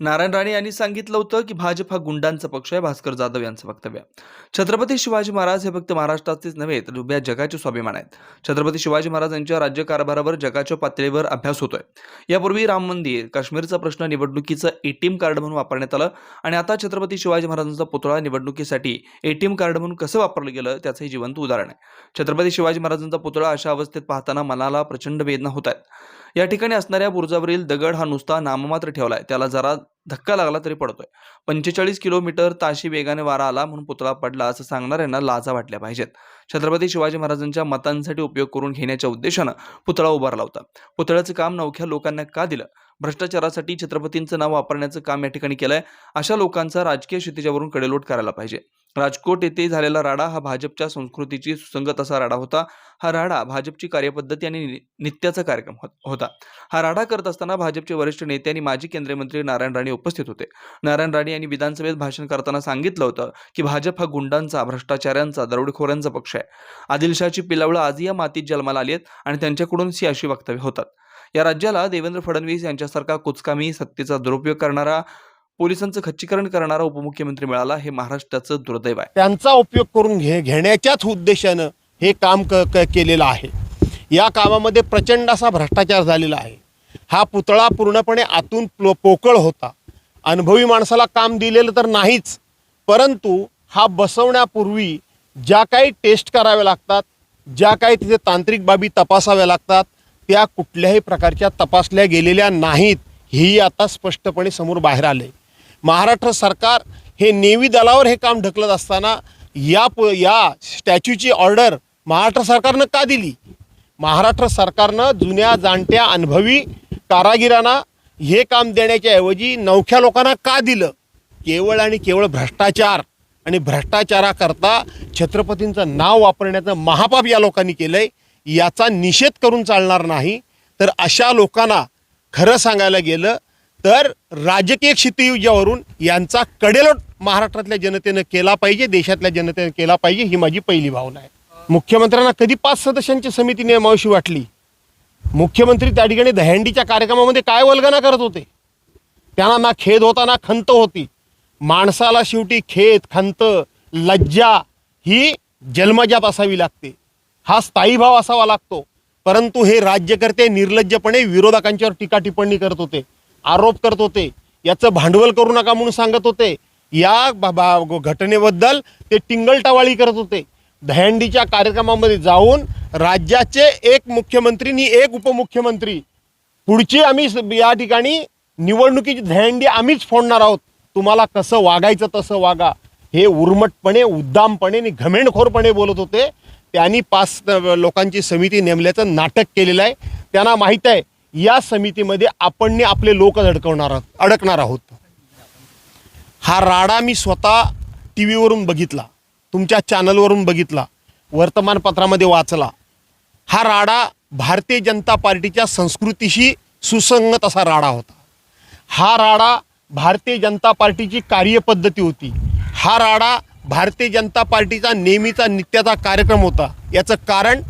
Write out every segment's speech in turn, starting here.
नारायण राणे यांनी सांगितलं होतं की भाजप हा गुंडांचा पक्ष आहे भास्कर जाधव यांचं वक्तव्य छत्रपती शिवाजी महाराज हे फक्त महाराष्ट्राचेच नव्हे तर उभ्या जगाचे स्वाभिमान आहेत. छत्रपती शिवाजी महाराज यांच्या राज्यकारभारावर जगाच्या पातळीवर अभ्यास होतोय. यापूर्वी राम मंदिर काश्मीरचा प्रश्न निवडणुकीचं एटीएम कार्ड म्हणून वापरण्यात आलं आणि आता छत्रपती शिवाजी महाराजांचा पुतळा निवडणुकीसाठी एटीएम कार्ड म्हणून कसं वापरलं गेलं त्याचं हे जिवंत उदाहरण आहे. छत्रपती शिवाजी महाराजांचा पुतळा अशा अवस्थेत पाहताना मनाला प्रचंड वेदना होत आहेत. या ठिकाणी असणाऱ्या बुरुजावरील दगड हा नुसता नाममात्र ठेवला आहे त्याला जरा धक्का लागला तरी पडतोय. पंचेचाळीस किलोमीटर ताशी वेगाने वारा आला म्हणून पुतळा पडला असं सांगणाऱ्यांना लाजा वाटल्या पाहिजेत. छत्रपती शिवाजी महाराजांच्या मतांसाठी उपयोग करून घेण्याच्या उद्देशानं पुतळा उभारला होता. पुतळ्याचं काम नवख्या लोकांना का दिलं? भ्रष्टाचारासाठी छत्रपतींचं नाव वापरण्याचं काम या ठिकाणी केलंय. अशा लोकांचा राजकीय क्षितिजावरून कडेलोट करायला पाहिजे. राजकोट येथे झालेला राडा हा भाजपच्या संस्कृतीची सुसंगत असा राडा होता. हा राडा भाजपची कार्यपद्धती आणि नि- नित्याचा कार्यक्रम होत- होता. हा राडा करत असताना भाजपचे वरिष्ठ नेते आणि माजी केंद्रीय मंत्री नारायण राणे उपस्थित होते. नारायण राणे यांनी विधानसभेत भाषण करताना सांगितलं होतं की भाजप हा गुंडांचा भ्रष्टाचाऱ्यांचा दरोडेखोरांचा पक्ष आहे. आदिलशाहची पिलावळं आजही या मातीत जन्माला आली आहेत आणि त्यांच्याकडून सी अशी वक्तव्य होतात. या राज्याला देवेंद्र फडणवीस यांच्यासारखा कुचकामी सत्तेचा दुरुपयोग करणारा पोलिसांचं खच्चीकरण करणारा उपमुख्यमंत्री मिळाला हे महाराष्ट्राचं दुर्दैव आहे. त्यांचा उपयोग करून घे घेण्याच्याच उद्देशानं हे काम क क केलेलं आहे. या कामामध्ये प्रचंड असा भ्रष्टाचार झालेला आहे. हा पुतळा पूर्णपणे आतून पोकळ होता. अनुभवी माणसाला काम दिलेलं तर नाहीच परंतु हा बसवण्यापूर्वी ज्या काही टेस्ट कराव्या लागतात ज्या काही तिथे तांत्रिक बाबी तपासाव्या लागतात त्या कुठल्याही प्रकारच्या तपासल्या गेलेल्या नाहीत हेही आता स्पष्टपणे समोर बाहेर आले महाराष्ट्र सरकार हे नेव्ही दलावर हे काम ढकलत असताना या प या स्टॅच्यूची ऑर्डर महाराष्ट्र सरकारनं का दिली? महाराष्ट्र सरकारनं जुन्या जाणत्या अनुभवी कारागिरांना हे काम देण्याच्या ऐवजी नवख्या लोकांना का दिलं? केवळ आणि केवळ भ्रष्टाचार आणि भ्रष्टाचाराकरता छत्रपतींचं नाव वापरण्याचं महापाप या लोकांनी केलं आहे याचा निषेध करून चालणार नाही. तर अशा लोकांना खरं सांगायला गेलं तर राजकीय क्षितियुजावरून यांचा कडेलोट महाराष्ट्रातल्या जनतेनं केला पाहिजे देशातल्या जनतेनं केला पाहिजे ही माझी पहिली भावना आहे. मुख्यमंत्र्यांना कधी पाच सदस्यांची समिती नेमावशी वाटली? मुख्यमंत्री त्या ठिकाणी दहंडीच्या कार्यक्रमामध्ये काय वल्गना करत होते? त्यांना ना खेद होता ना खंत होती. माणसाला शेवटी खेद खंत लज्जा ही जन्मजात असावी लागते. हा स्थायी भाव असावा लागतो. परंतु हे राज्यकर्ते निर्लज्जपणे विरोधकांच्यावर टीका टिप्पणी करत होते. आरोप करत होते. याचं भांडवल करू नका म्हणून सांगत होते. या बा- घटनेबद्दल ते टिंगलटावाळी करत होते. दहंडीच्या कार्यक्रमामध्ये जाऊन राज्याचे एक मुख्यमंत्री आणि एक उपमुख्यमंत्री. पुढची आम्ही या ठिकाणी निवडणुकीची दहंडी आम्हीच फोडणार आहोत. तुम्हाला कसं वागायचं तसं वागा. हे उर्मटपणे उद्दामपणे आणि घमेंडखोरपणे बोलत होते. त्यांनी पाच लोकांची समिती नेमल्याचं नाटक केलेलं आहे. त्यांना माहीत आहे या समितीमध्ये आपण आपले लोक अडकवणार आहोत अडकणार आहोत. हा राडा मी स्वतः टी व्हीवरून बघितला तुमच्या चॅनलवरून बघितला वर्तमानपत्रामध्ये वाचला. हा राडा भारतीय जनता पार्टीच्या संस्कृतीशी सुसंगत असा राडा होता. हा राडा भारतीय जनता पार्टीची कार्यपद्धती होती. हा राडा भारतीय जनता पार्टीचा नेहमीचा नित्याचा कार्यक्रम होता. याचं कारण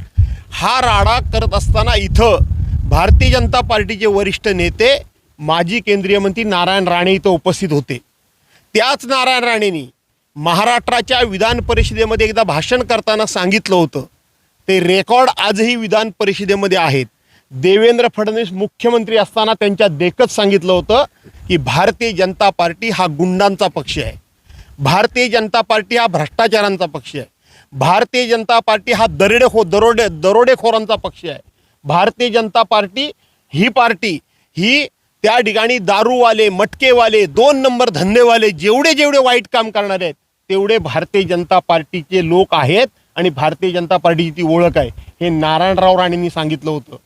हा राडा करत असताना इथं भारतीय जनता पार्टीचे वरिष्ठ नेते माजी केंद्रीय मंत्री नारायण राणे इथं उपस्थित होते. त्याच नारायण राणेंनी महाराष्ट्राच्या विधान परिषदेमध्ये एकदा भाषण करताना सांगितलं होतं. ते रेकॉर्ड आजही विधान परिषदेमध्ये आहेत. देवेंद्र फडणवीस मुख्यमंत्री असताना त्यांच्या देखत सांगितलं होतं की भारतीय जनता पार्टी हा गुंडांचा पक्ष आहे. भारतीय जनता पार्टी हा भ्रष्टाचारांचा पक्ष आहे. भारतीय जनता पार्टी हा दरोडेखो दरोडे दरोडेखोरांचा पक्ष आहे. भारतीय जनता पार्टी ही पार्टी ही त्या ठिकाणी दारूवाले मटकेवाले दोन नंबर धंदेवाले जेवढे जेवढे वाईट काम करणारे आहेत तेवढे भारतीय जनता पार्टीचे लोक आहेत आणि भारतीय जनता पार्टीची ती ओळख आहे. हे नारायणराव राणेंनी सांगितलं होतं.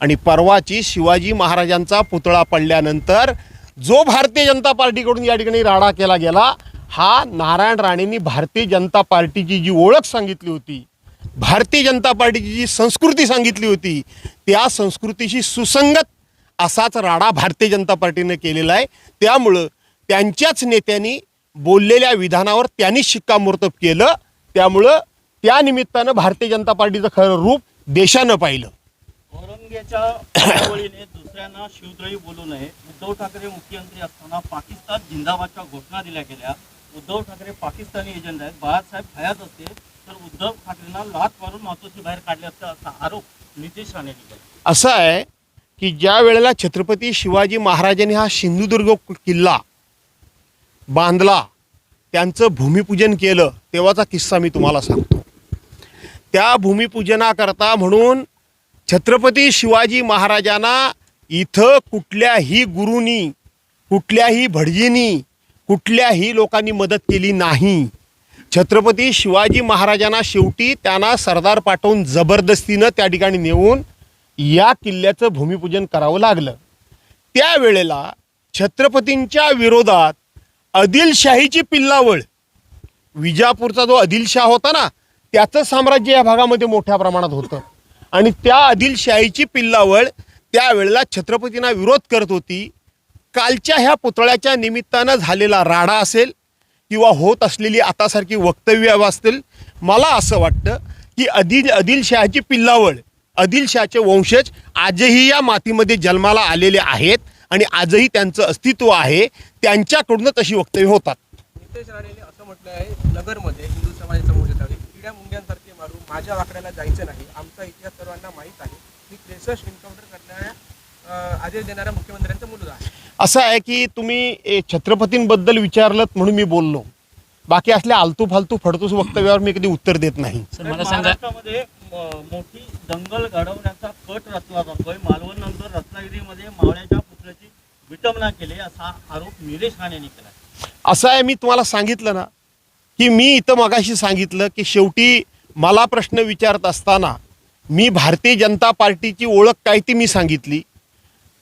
आणि परवाची शिवाजी महाराजांचा पुतळा पडल्यानंतर जो भारतीय जनता पार्टीकडून या ठिकाणी राडा केला गेला हा नारायण राणेंनी भारतीय जनता पार्टीची जी ओळख सांगितली होती भारतीय जनता पार्टीची जी संस्कृती सांगितली होती त्या संस्कृतीशी सुसंगत असाच राडा भारतीय जनता पार्टीनं केलेला आहे. त्यामुळं त्यांच्याच नेत्यांनी बोललेल्या विधानावर त्यांनीच शिक्कामोर्तब केलं. त्यामुळं त्या निमित्तानं भारतीय जनता पार्टीचं खरं रूप देशानं पाहिलं. दुसऱ्यांना शिवद्रोही बोलू नये. उद्धव ठाकरे मुख्यमंत्री असताना पाकिस्तान जिंदाबादच्या घोषणा दिल्या गेल्या. उद्धव ठाकरे पाकिस्तानी एजंट आहेत. बाळासाहेब हयात असते तर उद्धव ठाकरेंना लात मारून महत्वाची बाहेर काढले असते असा आरोप नितेश राणे असं आहे की ज्या वेळेला छत्रपती शिवाजी महाराजांनी हा सिंधुदुर्ग किल्ला बांधला त्यांचं भूमिपूजन केलं तेव्हाचा किस्सा मी तुम्हाला सांगतो. त्या भूमिपूजनाकरता म्हणून छत्रपती शिवाजी महाराजांना इथं कुठल्याही गुरुनी कुठल्याही भटजींनी कुठल्याही लोकांनी मदत केली नाही. छत्रपती शिवाजी महाराजांना शेवटी त्यांना सरदार पाठवून जबरदस्तीनं त्या ठिकाणी नेऊन या किल्ल्याचं भूमिपूजन करावं लागलं. त्यावेळेला छत्रपतींच्या विरोधात आदिलशाहीची पिल्लावळ विजापूरचा जो आदिलशाह होता ना त्याचं साम्राज्य या भागामध्ये मोठ्या प्रमाणात होतं. आणि त्या आदिलशाहीची पिल्लावळ त्यावेळेला छत्रपतींना विरोध करत होती. कालच्या ह्या पुतळ्याच्या निमित्तानं झालेला राडा असेल किंवा होत असलेली आतासारखी वक्तव्य असतील मला असं वाटतं की आदिल आदिलशहाची पिल्लावळ आदिलशहाचे वंशज आजही या मातीमध्ये जन्माला आलेले आहेत आणि आजही त्यांचं अस्तित्व आहे. त्यांच्याकडून तशी वक्तव्य होतात. नितेश राणेने असं म्हटलं आहे नगरमध्ये हिंदू समाजाचा मोर्चा किड्या मुंग्यांसारखे मारू माझ्या वाकड्याला जायचं नाही. आमचा इतिहास सर्वांना माहीत आहे. मी त्रेसष्ट एन्काउंटर करणाऱ्या आदेश देणाऱ्या मुख्यमंत्र्यांचा मुलगा आहे. असं आहे की तुम्ही ए, छत्रपतींबद्दल विचारलं म्हणून मी बोललो. बाकी असल्या आलतू फालतू फडतूस वक्तव्यावर मी कधी उत्तर देत नाही. मला सांगा मोठी दंगल घडवण्याचा कट रचला जातोय मालवण नंतर रत्नागिरीमध्ये मावळ्याच्या पुतळ्याची विटंबना केली असा आरोप निलेश राणेंनी केला. असं आहे मी तुम्हाला सांगितलं ना की मी इथं मगाशी सांगितलं की शेवटी मला प्रश्न विचारत असताना मी भारतीय जनता पार्टीची ओळख काय ती मी सांगितली.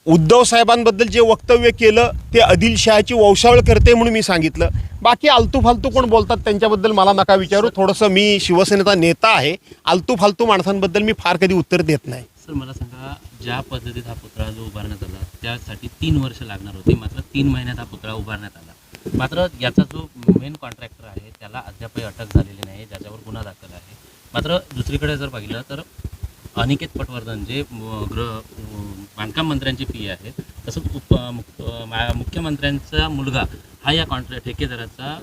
उद्धव साहेबांबद्दल जे वक्तव्य केलं ते आदिलशहाची वंशावळ करते म्हणून मी सांगितलं. बाकी आलतू फालतू कोण बोलतात त्यांच्याबद्दल मला नका विचारू. थोडंसं मी शिवसेनेचा नेता आहे. आलतू फालतू माणसांबद्दल मी फार कधी उत्तर देत नाही. सर मला सांगा ज्या पद्धतीत हा पुतळा जो उभारण्यात आला त्यासाठी तीन वर्ष लागणार होती. मात्र तीन महिन्यात हा पुतळा उभारण्यात आला. मात्र याचा जो मेन कॉन्ट्रॅक्टर आहे त्याला अद्यापही अटक झालेली नाही ज्याच्यावर गुन्हा दाखल आहे. मात्र दुसरीकडे जर पाहिलं तर अनिकेत पटवर्धन जे गृह बांधकाम मंत्र्यांची पी आहे. तसंच उप मुख्यमंत्र्यांचा मुलगा हा या कॉन्ट्रॅक्ट ठेकेदाराचा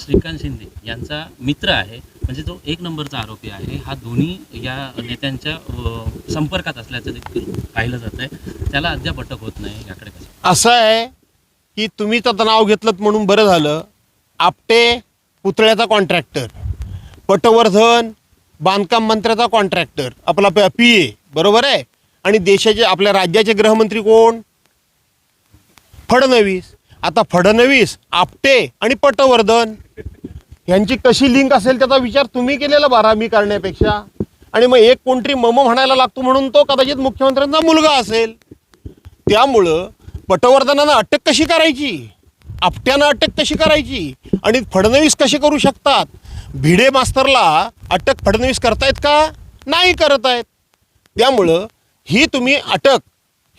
श्रीकांत शिंदे यांचा मित्र आहे. म्हणजे जो एक नंबरचा आरोपी आहे. हा दोन्ही या नेत्यांच्या संपर्कात असल्याचं देखील पाहिलं जात आहे त्याला अद्याप अटक होत नाही याकडे कसं? असं आहे की तुम्ही त्याचं नाव घेतलं म्हणून बरं झालं. आपटे पुतळ्याचा कॉन्ट्रॅक्टर पटवर्धन बांधकाम मंत्र्याचा कॉन्ट्रॅक्टर आपला पी ए बरोबर आहे? आणि देशाचे आपल्या राज्याचे गृहमंत्री कोण? फडणवीस. आता फडणवीस आपटे आणि पटवर्धन यांची कशी लिंक असेल त्याचा विचार तुम्ही केलेला बारा मी करण्यापेक्षा. आणि मग एक कोणतरी मम म्हणायला लागतो म्हणून तो कदाचित मुख्यमंत्र्यांचा मुलगा असेल. त्यामुळं पटवर्धनानं अटक कशी करायची? आपट्यानं अटक कशी करायची आणि फडणवीस कसे करू शकतात? भिडे मास्तरला अटक फडणवीस करतायत का? नाही करत आहेत त्यामुळं ही तुम्ही अटक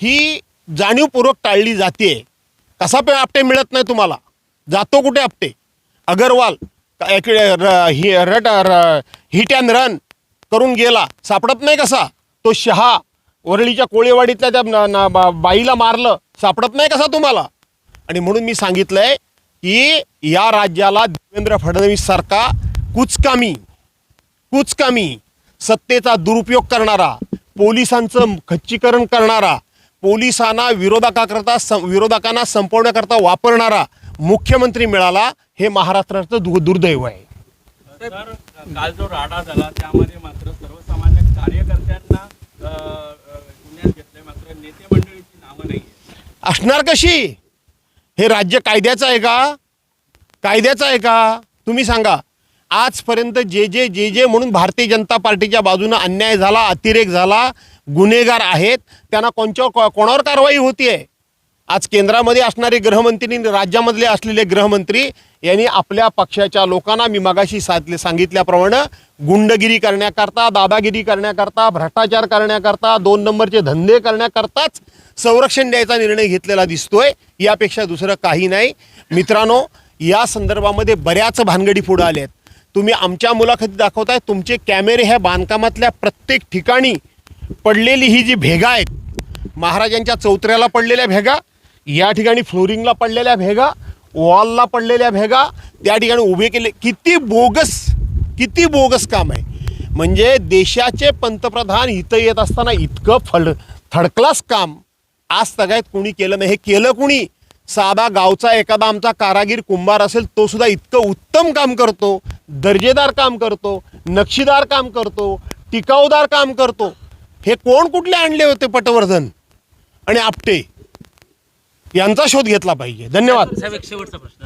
ही जाणीवपूर्वक टाळली जाते. कसा पे आपटे मिळत नाही तुम्हाला. जातो कुठे आपटे? अगरवाल का- र- हि रट र- हिट अँड रन करून गेला. सापडत नाही कसा? तो शहा वरळीच्या कोळेवाडीतल्या त्या बा- बाईला मारलं. सापडत नाही कसा तुम्हाला? आणि म्हणून मी सांगितलंय की या राज्याला देवेंद्र फडणवीस सारखा कुचकामी कुचकामी सत्तेचा दुरुपयोग करणारा पोलिसांचं खच्चीकरण करणारा पोलिसांना विरोधकाकरता सं विरोधकांना संपवण्याकरता वापरणारा मुख्यमंत्री मिळाला हे महाराष्ट्राचं दु दुर्दैव आहे. काल जो राडा झाला त्यामध्ये मात्र सर्वसामान्य कार्यकर्त्यांना घेतले मात्र नेते मंडळीची नावं नाही असणार कशी? हे राज्य कायद्याचं आहे का? कायद्याचं आहे का? तुम्ही सांगा. आजपर्यंत जे जे जे जे म्हणून भारतीय जनता पार्टीच्या बाजूनं अन्याय झाला अतिरेक झाला गुन्हेगार आहेत त्यांना कोणच्या कोणावर कारवाई होती आहे आज केंद्रामध्ये असणारे गृहमंत्री राज्यामधले असलेले गृहमंत्री यांनी आपल्या पक्षाच्या लोकांना मी मागाशी साधले सांगितल्याप्रमाणे गुंडगिरी करण्याकरता दादागिरी करण्याकरता भ्रष्टाचार करण्याकरता दोन नंबरचे धंदे करण्याकरताच संरक्षण द्यायचा निर्णय घेतलेला दिसतोय. यापेक्षा दुसरं काही नाही. मित्रांनो या संदर्भामध्ये बऱ्याच भानगडी पुढं आल्या आहेत तुम्ही आमच्या मुलाखती दाखवताय. तुमचे कॅमेरे ह्या बांधकामातल्या प्रत्येक ठिकाणी पडलेली ही जी भेगा आहेत महाराजांच्या चौतऱ्याला पडलेल्या भेगा या ठिकाणी फ्लोरिंगला पडलेल्या भेगा वॉलला पडलेल्या भेगा त्या ठिकाणी उभे केले. किती बोगस किती बोगस काम आहे. म्हणजे देशाचे पंतप्रधान इथं येत असताना इतकं फड थडक्लास काम. आज सगळ्यात कुणी केलं नाही. हे केलं कुणी? साधा गावचा एखादा आमचा कारागीर कुंभार असेल तो सुद्धा इतकं उत्तम काम करतो. दर्जेदार काम करतो. नक्षीदार काम करतो. टिकाऊदार काम करतो. हे कोण कुठले आणले होते पटवर्धन? आणि आपटे? यांचा शोध घेतला पाहिजे. धन्यवाद. साहेब एक शेवटचा प्रश्न.